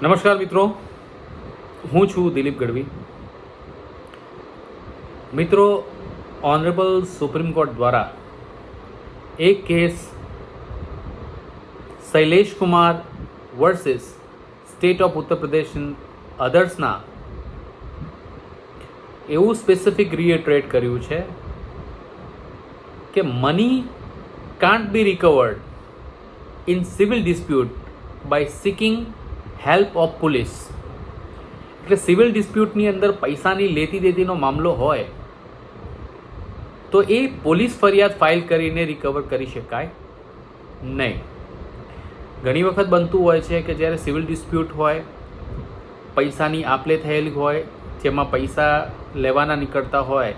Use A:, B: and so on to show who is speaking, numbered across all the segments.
A: નમસ્કાર મિત્રો. હું છું દિલીપ ગઢવી. મિત્રો ઓનરેબલ સુપ્રીમ કોર્ટ દ્વારા એક case Shailesh Kumar versus state of Uttar Pradesh અધર્સના એવું સ્પેસિફિક રિએટ્રેટ કર્યું છે કે money can't be recovered in civil dispute by seeking help of police એટલે સિવિલ ડિસ્પ્યુટની અંદર પૈસાની લેતી દેતીનો મામલો હોય, તો એ પોલીસ ફરિયાદ ફાઇલ કરીને રિકવર કરી શકાય નહીં. ઘણી વખત બનતું હોય છે કે જ્યારે સિવિલ ડિસ્પ્યુટ હોય, પૈસાની આપલે થયેલી હોય, જેમાં પૈસા લેવાના નીકળતા હોય,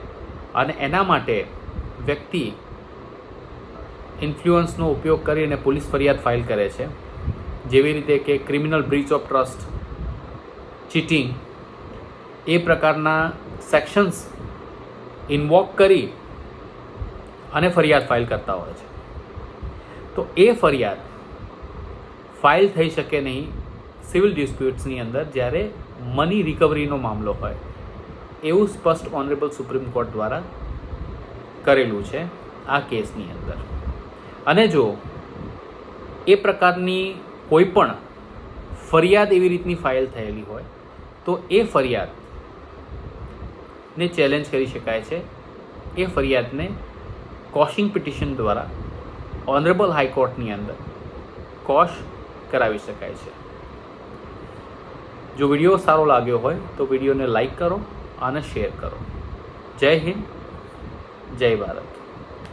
A: અને એના માટે વ્યક્તિ ઇન્ફ્લુઅન્સનો ઉપયોગ કરીને પોલીસ ફરિયાદ ફાઇલ કરે છે. જેવી રીતે કે criminal breach of trust cheating એ પ્રકારના સેક્શન્સ ઇન્વોક કરી અને ફરિયાદ ફાઇલ કરતા હોય છે. તો એ ફરિયાદ ફાઇલ થઈ શકે નહીં સિવિલ ડિસ્પ્યુટ્સની અંદર જ્યારે મની રિકવરીનો મામલો હોય. એવું સ્પષ્ટ ઓનરેબલ સુપ્રીમ કોર્ટ દ્વારા કરેલું છે આ કેસની અંદર. અને જો એ પ્રકારની કોઈ પણ ફરિયાદ એવી રીતની ફાઇલ થયેલી હોય, તો એ ફરિયાદને ચેલેન્જ કરી શકાય છે. એ ફરિયાદને કોશિંગ પિટિશન દ્વારા ઓનરેબલ હાઈકોર્ટની અંદર કોશ કરાવી શકાય છે. જો વીડિયો સારો લાગ્યો હોય, તો વિડીયોને લાઈક કરો અને શેર કરો. જય હિન્દ, જય ભારત.